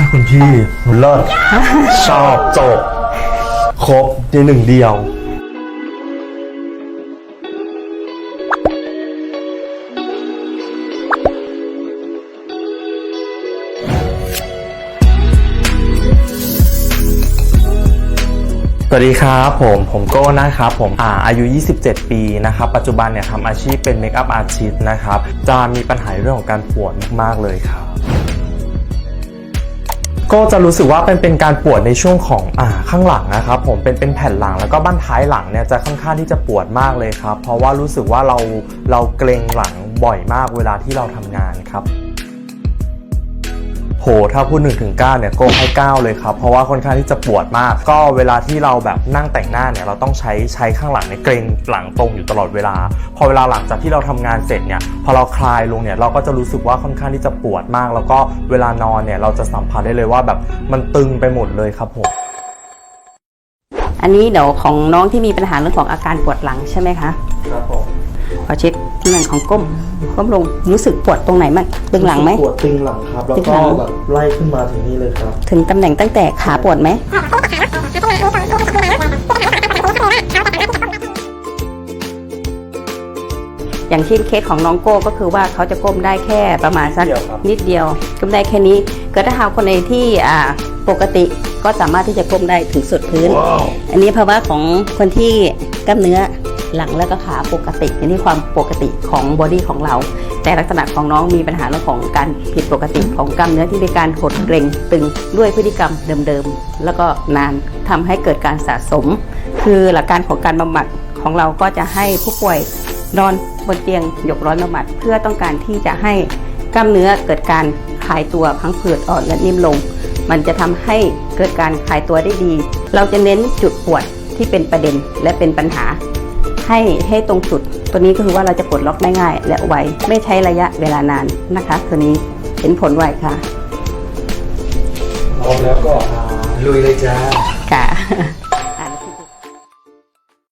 ยคุณพี่เลิศชอบจบครบในหนึ่งเดียว สวัสดีครับผม ผมโก้นะครับผมอาอายุ 27 ปีนะครับ ปัจจุบันเนี่ยทำอาชีพเป็นเมคอัพอาร์ติสต์นะครับ จะมีปัญหาเรื่องของการปวดมากๆเลยครับ ก็จะรู้สึกว่าเป็นเป็นการปวดในช่วงของอ่าข้างหลังนะครับผมเป็นเป็นแผ่นหลังแล้วก็บั้นท้ายหลังเนี่ยจะค่อนข้างที่จะปวดมากเลยครับ เพราะว่ารู้สึกว่าเราเราเกรงหลังบ่อยมากเวลาที่เราทำงานครับ โหถ้าพูด1นถึงเเนี่ยโก้ให้9เลยครับ เพราะว่าค่อนข้างที่จะปวดมาก ก็เวลาที่เราแบบนั่งแต่งหน้าเนี่ยเราต้องใช้ใช้ข้างหลังในยเกรงหลังตรงอยู่ตลอดเวลา พอเวลาหลังจากที่เราทำงานเสร็จเนี่ยพอเราคลายลงเนี่ยเราก็จะรู้สึกว่าค่อนข้างที่จะปวดมาก แล้วก็เวลานอนเนี่ยเราจะสัมผัสได้เลยว่าแบบมันตึงไปหมดเลยครับผมอันนี้เดี๋ยวของน้องที่มีปัญหาเรื่องของอาการปวดหลังใช่ไหมคะครับผมขอเช็ค ตำแหน่งของก้มก้มลงรู้สึกปวดตรงไหนมั้งตึงหลังไหมปวดตึงหลังครับแล้วตึงก็หลังแบบไล่ขึ้นมาถึงนี่เลยครับ ถึงตำแหน่งตั้งแต่ขาปวดไหมอย่างเช่นเคสของน้องโก้ก็คือว่าเขาจะก้มได้แค่ประมาณสักเดียวครับนิดเดียว ก้มได้แค่นี้เกิดถ้าหากคนในที่อ่าปกติก็สามารถที่จะก้มได้ถึงสุดพื้น อันนี้ภาวะของคนที่กล้ามเนื้อ หลังแล้วก็ขาปกติอันนี้ความปกติของบอดี้ของเรา แต่ลักษณะของน้องมีปัญหาเรื่องของการผิดปกติของกล้ามเนื้อที่มีการหดเกร็งตึงด้วยพฤติกรรมเดิมๆ แล้วก็นานทำให้เกิดการสะสม คือหลักการของการบำบัดของเราก็จะให้ผู้ป่วยนอนบนเตียงยกร้อนบำบัดเพื่อต้องการที่จะให้กล้ามเนื้อเกิดการคลายตัวพังผืดอ่อนและนิ่มลง มันจะทำให้เกิดการคลายตัวได้ดี เราจะเน้นจุดปวดที่เป็นประเด็นและเป็นปัญหา ให้ให้ตรงจุด ตัวนี้ก็คือว่าเราจะปลดล็อกได้ง่าย และไวไม่ใช้ระยะเวลานานนะคะ ตัวนี้เห็นผลไวค่ะพร้อมแล้วก็ลุยเลยจ้าค่ะ